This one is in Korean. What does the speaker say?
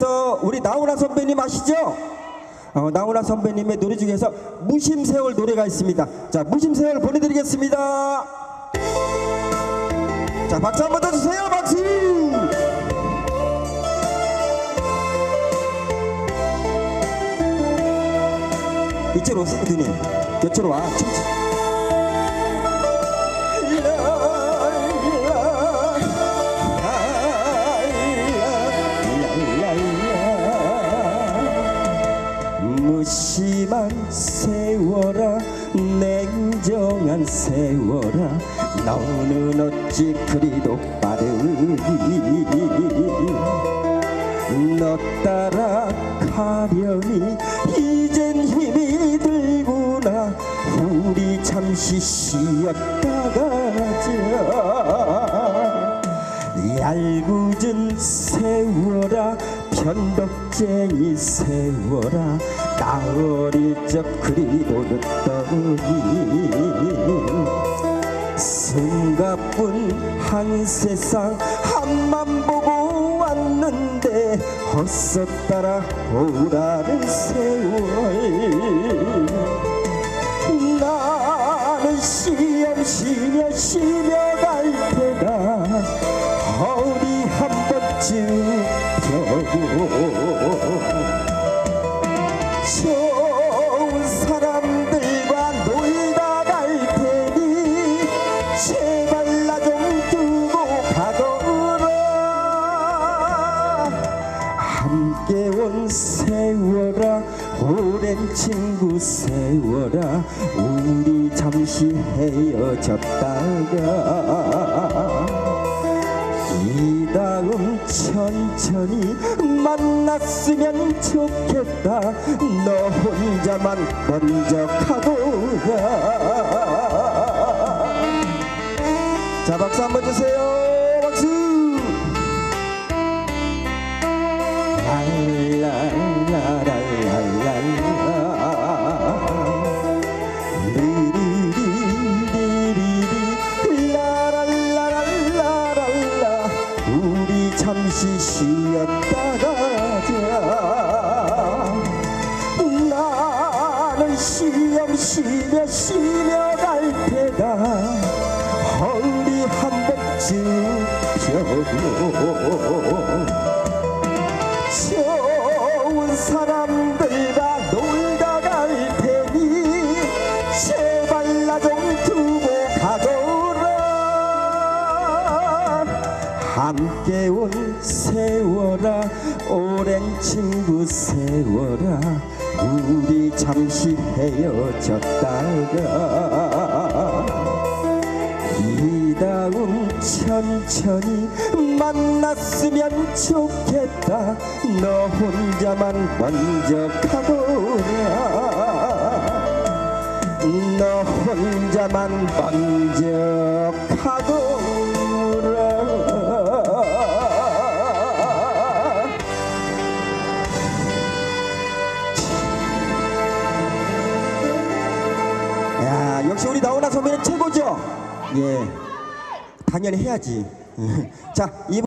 또 우리 나훈아 선배님 아시죠? 어, 나훈아 선배님의 노래 중에서 무심세월 노래가 있습니다. 자, 무심세월 보내드리겠습니다. 자, 박수 한번 더 주세요. 박수! 이쪽으로 오세요, 누님. 이쪽으로 와. 무심한 세월아 냉정한 세월아 너는 어찌 그리도 빠르니 너 따라 가려니 이젠 힘이 들구나. 우리 잠시 쉬었다 가 자 얄궂은 세월아 변덕쟁이 세월아 나 어릴 적 그리도 늦더니 숨가쁜 한 세상 한만 보고 왔는데 헛서 따라 오라는 세월. 나는 시험시며 쉬며 함께 온 세월아 오랜 친구 세월아 우리 잠시 헤어졌다가 이 다음 천천히 만났으면 좋겠다. 너 혼자만 가거라. 자 박수 한번 주세요 잠시 쉬었다 가자 나는 시험 쉬며 쉬며 갈 테다 허리 한 번쯤 펴고 좋은 사람들 함께 온 세월아 오랜 친구 세월아 우리 잠시 헤어졌다가 이 다음 천천히 만났으면 좋겠다. 너 혼자만 먼저 가거라 너 혼자만 먼저 가거라 역시 우리 나훈아 선배는 최고죠? 예. 당연히 해야지. 자 이번